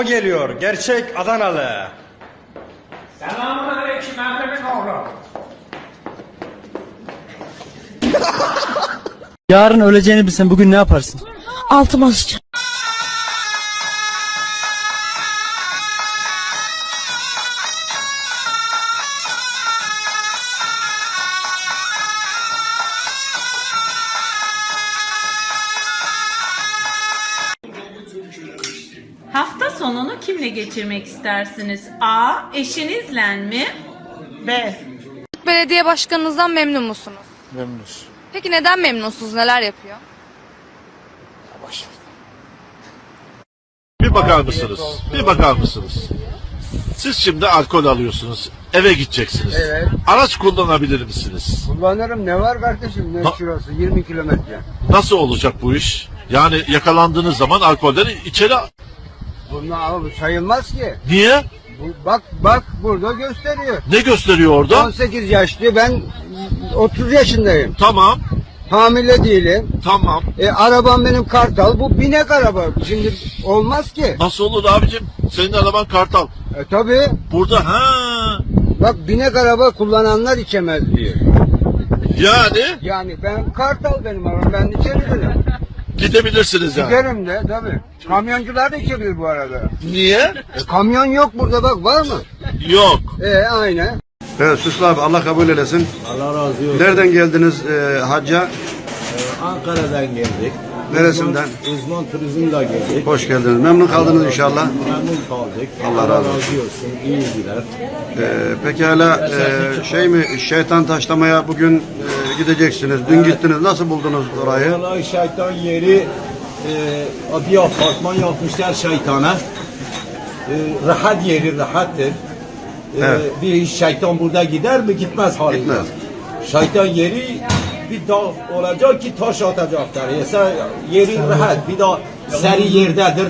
o geliyor. Gerçek Adanalı. Selamun aleyküm Erdem'in oğlu. Yarın öleceğini bilsen bugün ne yaparsın? Altıma sıçarım. Kimle geçirmek istersiniz? A. Eşinizle mi? B. Belediye başkanınızdan memnun musunuz? Memnunuz. Peki neden memnunsunuz? Neler yapıyor? Bir bakar mısınız? Bir bakar mısınız? Siz şimdi alkol alıyorsunuz. Eve gideceksiniz. Evet. Araç kullanabilir misiniz? Kullanırım ne var kardeşim ne Ha- şurası 20 kilometre. Nasıl olacak bu iş? Yani yakalandığınız zaman alkolden içeri... Bunlar sayılmaz ki. Niye? Bu, bak bak burada gösteriyor. Ne gösteriyor orada? 18 yaşlı ben 30 yaşındayım. Tamam, Hamile değilim. tamam. E, arabam benim kartal bu binek araba. Şimdi olmaz ki. Nasıl olur abicim? Senin araban kartal. E tabi Burada ha bak binek araba kullananlar içemez diyor. yani Yani ben kartal benim arabam ben içebilirim. Gidebilirsiniz yani. Giderim de tabi. Kamyoncular da içebilir bu arada. Niye? E, kamyon yok burada bak var mı? Yok. E aynen. Evet Süslü abi Allah kabul eylesin. Allah razı olsun. Nereden geldiniz e, hacca? Ankara'dan geldik. Neresinden? Uzman, uzman turizmle geldik. Hoş geldiniz. Memnun kaldınız inşallah. Memnun kaldık. Allah razı olsun. olsun. İyiydiler. E, peki hala e, şey mi şeytan taşlamaya bugün e, gideceksiniz. Dün gittiniz. Nasıl buldunuz orayı? Vallahi şeytan yeri e, bir apartman yapmışlar şeytana. E, rahat yeri rahattır. E, Evet. Bir şeytan burada gider mi? Gitmez halinde. Gitmez. Şeytan yeri bir dağ olacak ki taş atacaklar. Yesa yeri rahat. Bir daha seri yerdedir.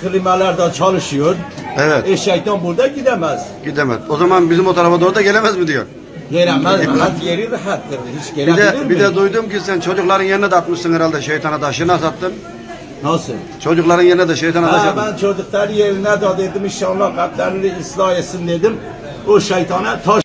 Klimalar da çalışıyor. Evet. E şeytan burada gidemez. Gidemez. O zaman bizim o tarafa doğru da gelemez mi diyor. Gelemez. Rahat yeri rahattır. Hiç Bir gelebilir de mi? bir de duydum ki sen çocukların yerine de atmışsın herhalde şeytana taşı. Nasıl attın? Nasıl? Çocukların yerine de şeytana taş Ha, attın. ben çocuklar yerine de dedim inşallah kalplerini ıslah etsin dedim. O şeytana taş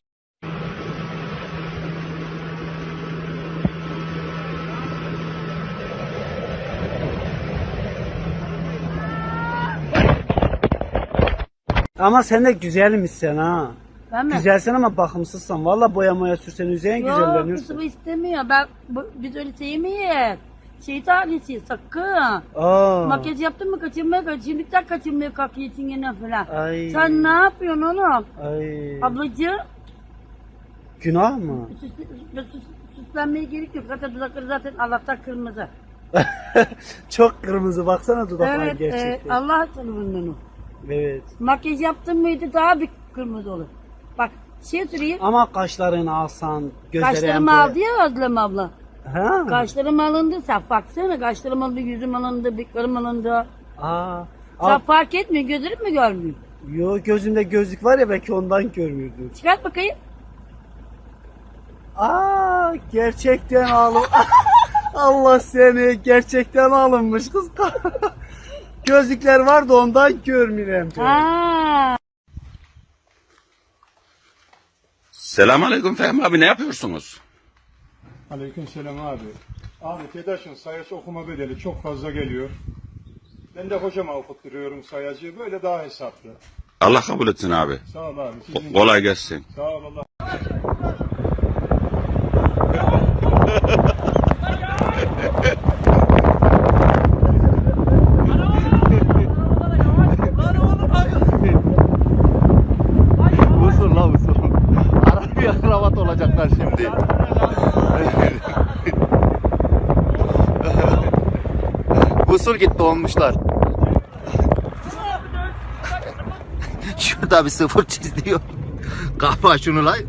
Ama sen de güzelmişsin ha. Ben mi? Güzelsin ama bakımsızsan. Valla boyamaya sürsen üzerine Yok güzelleniyorsun. kızım istemiyor. Ben, bu- biz öyle sevmeyiz. Şeytan ailesi sakın. Aa. Makyaj yaptın mı kaçırmaya kaç. Şimdilikten kaçırmaya kalkıyor çingene falan. Ay. Sen ne yapıyorsun oğlum? Ay. Ablacığım Günah mı? süs, süs, süslenmeye gerek yok. Zaten dudakları zaten Allah'tan kırmızı. Çok kırmızı baksana dudaklar evet, e, gerçekten. Allah tanımından o. Evet. Makyaj yaptın mıydı daha bir kırmızı olur. Bak şey süreyim. Ama kaşlarını alsan, gözleri Kaşlarımı aldı ya Özlem abla. Ha? Kaşlarım alındı. Sen baksana kaşlarım alındı, yüzüm alındı, bıyıklarım alındı. Aa. Sen fark etmiyor, gözlerim mi görmüyor? yo gözümde gözlük var ya belki ondan görmüyordum. Çıkart bakayım. Aa gerçekten alın. Allah seni gerçekten alınmış kız. Gözlükler var da ondan görmüyorum. Ha. Selamünaleyküm Fehmi abi ne yapıyorsunuz? Aleykümselam abi. Abi TEDAŞ'ın sayısı okuma bedeli çok fazla geliyor. Ben de hocama okutturuyorum sayacı. Böyle daha hesaplı. Allah kabul etsin abi. Sağ ol abi. Sizin Kolay gelsin. Sağ ol Allah. Usul gitti olmuşlar. Şurada bir sıfır çiz diyor. Kapa şunu lay.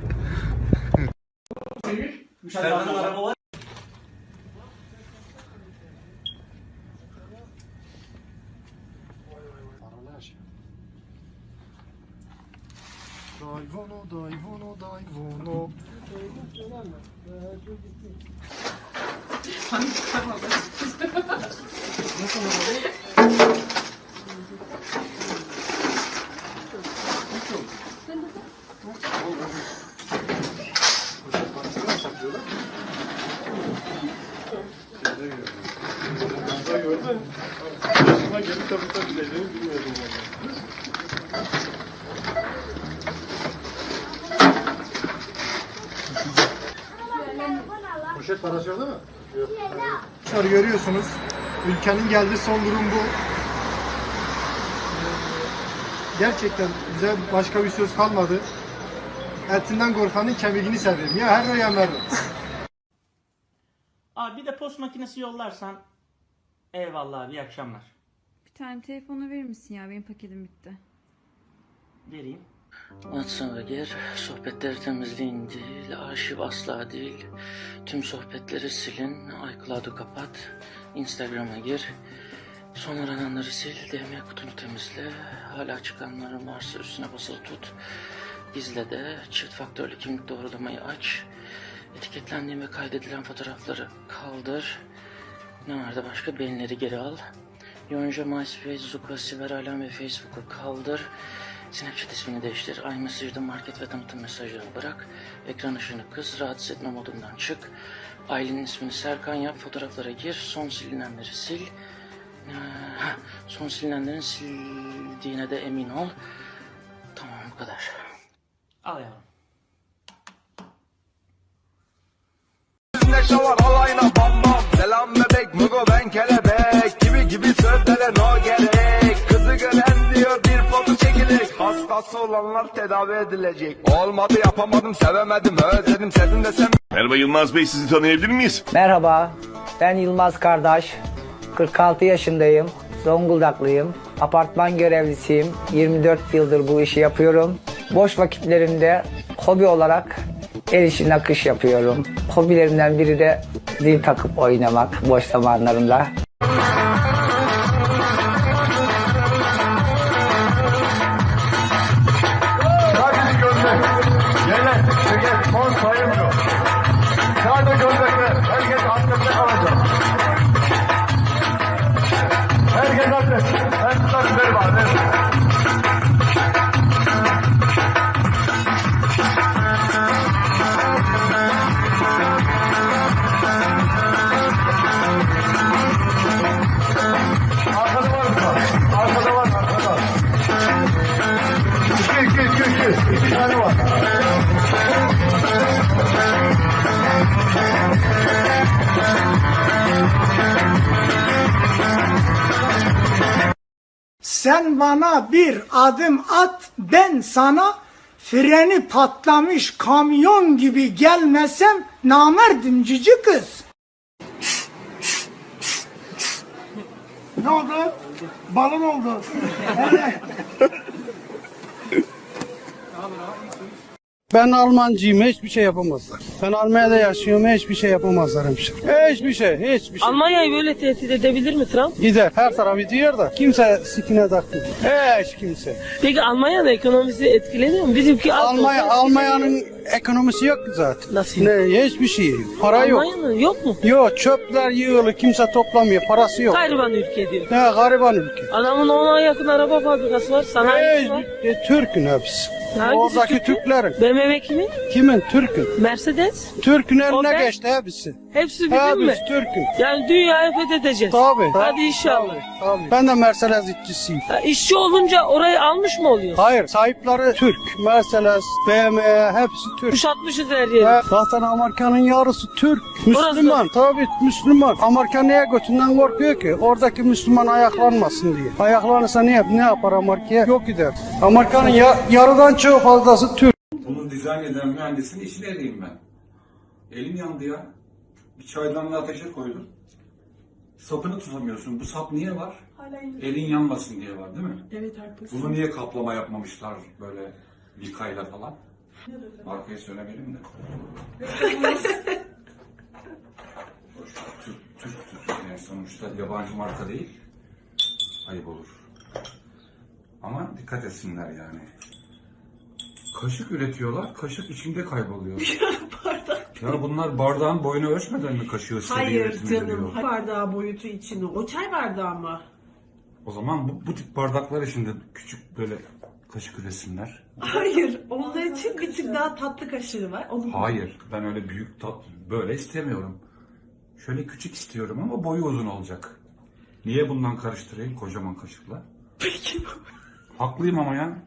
Dayvono, dayvono, dayvono. Poşet parası yok değil mi? Yok. Arkadaşlar görüyorsunuz. Ülkenin geldiği son durum bu. Gerçekten bize başka bir söz kalmadı. Etinden korkanın kemiğini severim. Ya her ya veririm. Abi bir de post makinesi yollarsan eyvallah abi iyi akşamlar. Bir tane telefonu verir misin ya? Benim paketim bitti. Vereyim. WhatsApp'a gir, sohbetleri temizleyin değil, arşiv asla değil. Tüm sohbetleri silin, iCloud'u kapat, Instagram'a gir. Son arananları sil, DM kutunu temizle. Hala çıkanların varsa üstüne basılı tut. İzle de çift faktörlü kimlik doğrulamayı aç. Etiketlendiğin ve kaydedilen fotoğrafları kaldır. Ne vardı başka? Beğenileri geri al. Yonca, MySpace, Zuka, Siber Alem ve Facebook'u kaldır. Snapchat ismini değiştir. iMessage'da market ve tanıtım mesajlarını bırak. Ekran ışığını kıs. Rahatsız etme modundan çık. Ailenin ismini Serkan yap. Fotoğraflara gir. Son silinenleri sil. Ha, son silinenlerin sildiğine de emin ol. Tamam bu kadar. Al yavrum. Neşe var alayına bam bam Selam bebek mugo ben kelebek Gibi gibi sözlere no gerek Kızı gören diyor Hastası olanlar tedavi edilecek Olmadı yapamadım sevemedim özledim sevdim desem Merhaba Yılmaz Bey sizi tanıyabilir miyiz? Merhaba, ben Yılmaz Kardeş. 46 yaşındayım. Zonguldaklıyım. Apartman görevlisiyim. 24 yıldır bu işi yapıyorum. Boş vakitlerimde hobi olarak el işi nakış yapıyorum. Hobilerimden biri de zil takıp oynamak boş zamanlarımda. Arkada var? Arkada var. İki, iki, iki, iki. İki tane var. Sen bana bir adım at, ben sana freni patlamış kamyon gibi gelmesem namerdim cici kız. ne oldu? Balon oldu. Ben Almancıyım hiçbir şey yapamazlar. Ben Almanya'da yaşıyorum hiçbir şey yapamazlar hemşire. Hiçbir şey hiçbir şey. Almanya'yı böyle tehdit edebilir mi Trump? Gider her tarafı gidiyor da kimse sikine takmıyor. Hiç kimse. Peki Almanya'nın ekonomisi etkileniyor mu? Bizimki az Almanya, olsa- Almanya'nın ekonomisi yok ki zaten. Nasıl? Ne, hiçbir şey yok. Para yok. Almanya'nın yok mu? Yok çöpler yığılı kimse toplamıyor parası yok. Gariban ülke diyor. Ne gariban ülke. Adamın ona yakın araba fabrikası var, sanayisi var. Hiç, e, Türk'ün hepsi. Hangisi Oradaki Türk'ün? Türklerin. BMW kimin? Kimin? Türk'ün. Mercedes. Türk'ün eline Opel? geçti hepsi. Hepsi bizim mi? Türk'ün. Yani dünyayı fethedeceğiz. Tabii. Hadi inşallah. Tabii. Ben de Mercedes işçisiyim. Ya işçi olunca orayı almış mı oluyor? Hayır, sahipleri Türk. Mercedes, BMW hepsi Türk. Kuşatmışız her yeri. Ya, zaten Amerika'nın yarısı Türk. Müslüman, tabii Müslüman. Amerika niye götünden korkuyor ki? Oradaki Müslüman ayaklanmasın diye. Ayaklanırsa ne, yap, ne yapar Amerika'ya? Yok gider. Amerika'nın ya, yarıdan çoğu fazlası Türk. Bunu dizayn eden mühendisin işini edeyim ben. Elim yandı ya. Bir çaydanlığı ateşe koydum. Sapını tutamıyorsun. Bu sap niye var? Elin yanmasın diye var değil mi? Evet haklısın. Bunu niye kaplama yapmamışlar böyle likayla falan? Markayı söylemeyelim de. Türk, Türk, Türk. Yani sonuçta yabancı marka değil. Ayıp olur. Ama dikkat etsinler yani. Kaşık üretiyorlar, kaşık içinde kayboluyor. Ya bunlar bardağın boyunu ölçmeden mi kaşığı seri Hayır canım. giriyor? Bardağı boyutu içini. O çay bardağı mı? O zaman bu, bu tip bardakları şimdi küçük böyle kaşık üretsinler. Hayır. Onlar için bir tık daha tatlı kaşığı var. Onu Hayır, ben öyle büyük tat böyle istemiyorum. Şöyle küçük istiyorum ama boyu uzun olacak. Niye bundan karıştırayım kocaman kaşıkla? Peki. Haklıyım ama ya.